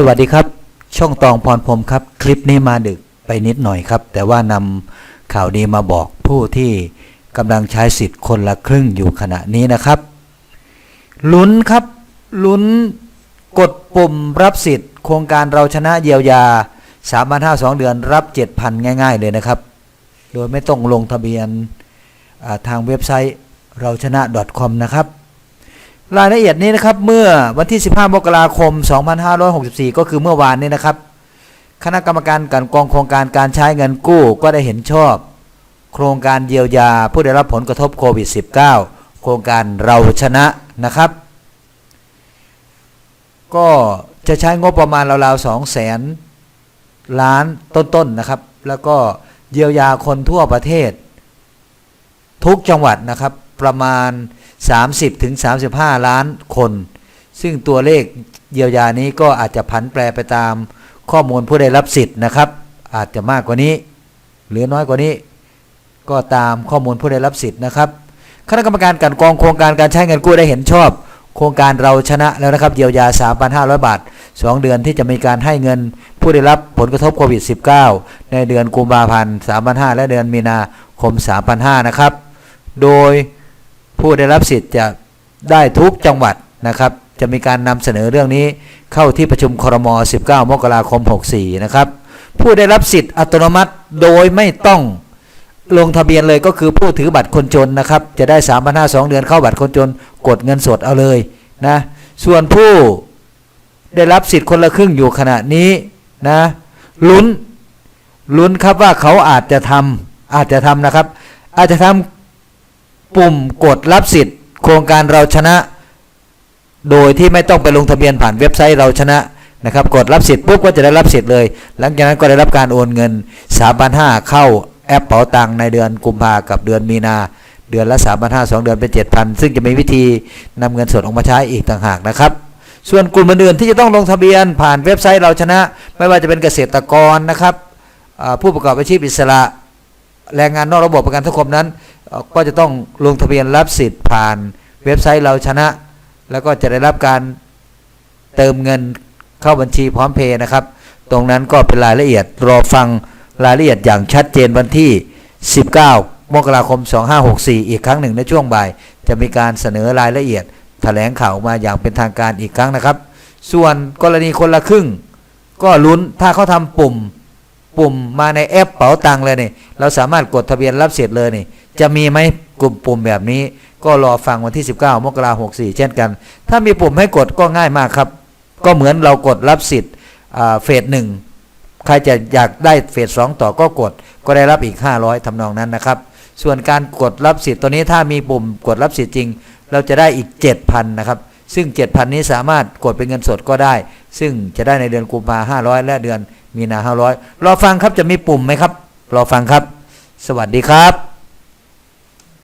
สวัสดีครับ ช่องตองพรพรมครับ คลิปนี้มาดึกไปนิดหน่อยครับ แต่ว่านำข่าวดีมาบอกผู้ที่กำลังใช้สิทธิ์คนละครึ่งอยู่ขณะนี้นะครับลุ้นครับลุ้นกดปุ่มรับสิทธิ์ โครงการเราชนะเยียวยา 3 5 0 0 2เดือนรับ 7,000 ง่าย ๆ เลยนะครับ โดยไม่ต้องลงทะเบียนทางเว็บไซต์เราชนะ .com นะครับ รายละเอียดนี้นะครับเมื่อวันที่ 15 มกราคม 2564 ก็คือเมื่อวานนี้นะครับ คณะกรรมการกันกองโครงการการใช้เงินกู้ก็ได้เห็นชอบ โครงการเยียวยาผู้ได้รับผลกระทบโควิด -19 โครงการเราชนะนะครับ ก็จะใช้งบประมาณราวๆ2แสนล้านต้นๆนะครับ แล้วก็เยียวยาคนทั่วประเทศ ทุกจังหวัดนะครับประมาณ 30ถึง35 ล้านคน ซึ่งตัวเลขเยียวยานี้ก็อาจจะผันแปรไปตามข้อมูลผู้ได้รับสิทธิ์นะครับ อาจจะมากกว่านี้ หรือน้อยกว่านี้ ก็ตามข้อมูลผู้ได้รับสิทธิ์นะครับคณะกรรมการกลันกองโครงการการใช้เงินกู้ได้เห็นชอบ โครงการเราชนะแล้วนะครับเยียวยา 3,500 บาท 2 เดือนที่จะมีการให้เงินผู้ได้รับผลกระทบโควิด -19 ในเดือนกุมภาพันธ์3,500 และเดือนมีนาคม 3,500 นะครับ โดย ผู้ได้รับสิทธิ์จะได้ทุกจังหวัดนะครับ จะมีการนำเสนอเรื่องนี้เข้าที่ประชุมครม 19 มกราคม 64 นะครับ ผู้ได้รับสิทธิ์อัตโนมัติโดยไม่ต้องลงทะเบียนเลยก็คือผู้ถือบัตรคนจนนะครับ จะได้3 5 0 2เดือนเข้าบัตรคนจน กดเงินสดเอาเลยนะส่วนผู้ได้รับสิทธิ์คนละครึ่งอยู่ขณะนี้นะลุ้นลุ้นครับว่าเขาอาจจะทำอาจจะทำนะครับ อาจจะทำ ปุ่มกดรับสิทธิ์ โครงการเราชนะ โดยที่ไม่ต้องไปลงทะเบียนผ่านเว็บไซต์เราชนะนะครับกดรับสิทธิ์ปุ๊บก็จะได้รับสิทธิ์เลย หลังจากนั้นก็ได้รับการโอนเงิน 3,500 เข้าแอปเป๋าตังในเดือนกุมภากับเดือนมีนา เดือนละ 3,500 2เดือนเป็น 7,000 ซึ่งจะมีวิธีนำเงินสดออกมาใช้อีกต่างหากนะครับ ส่วนกลุ่มอื่นๆที่จะต้องลงทะเบียนผ่านเว็บไซต์เราชนะ ไม่ว่าจะเป็นเกษตรกรนะครับผู้ประกอบอาชีพอิสระ แรงงานนอกระบบประกันสังคมนั้น ก็จะต้องลงทะเบียนรับสิทธิ์ผ่านเว็บไซต์เราชนะ แล้วก็จะได้รับการเติมเงินเข้าบัญชีพร้อมเพย์นะครับ ตรงนั้นก็เป็นรายละเอียดรอฟังรายละเอียดอย่างชัดเจนวันที่ 19 มกราคม 2564 อีกครั้งหนึ่งในช่วงบ่าย จะมีการเสนอรายละเอียดแถลงข่าวมาอย่างเป็นทางการอีกครั้งนะครับ ส่วนกรณีคนละครึ่ง ก็ลุ้นถ้าเขาทำปุ่มปุ่มมาในแอปเป๋าตังเลยนี่เราสามารถกดทะเบียนรับสิทธ์เลยนี่ จะมีไหมกลุ่มปุ่มแบบนี้ ก็รอฟังวันที่ 19 มกราคม64เช่นกัน ถ้ามีปุ่มให้กดก็ง่ายมากครับ ก็เหมือนเรากดรับสิทธิ์เฟสหนึ่งใครจะอยากได้เฟสสองต่อก็กด ก็ได้รับอีก 500ทำนองนั้นนะครับ ส่วนการกดรับสิทธิ์ตัวนี้ถ้ามีปุ่มกดรับสิทธิ์จริง เราจะได้อีก 7,000นะครับซึ่ง 7,000 นี้สามารถกดเป็นเงินสดก็ได้ ซึ่งจะได้ในเดือนกุมภาห้าร้อยและเดือนมีนาห้าร้อยรอฟังครับจะมีปุ่มไหมครับ รอฟังครับ สวัสดีครับ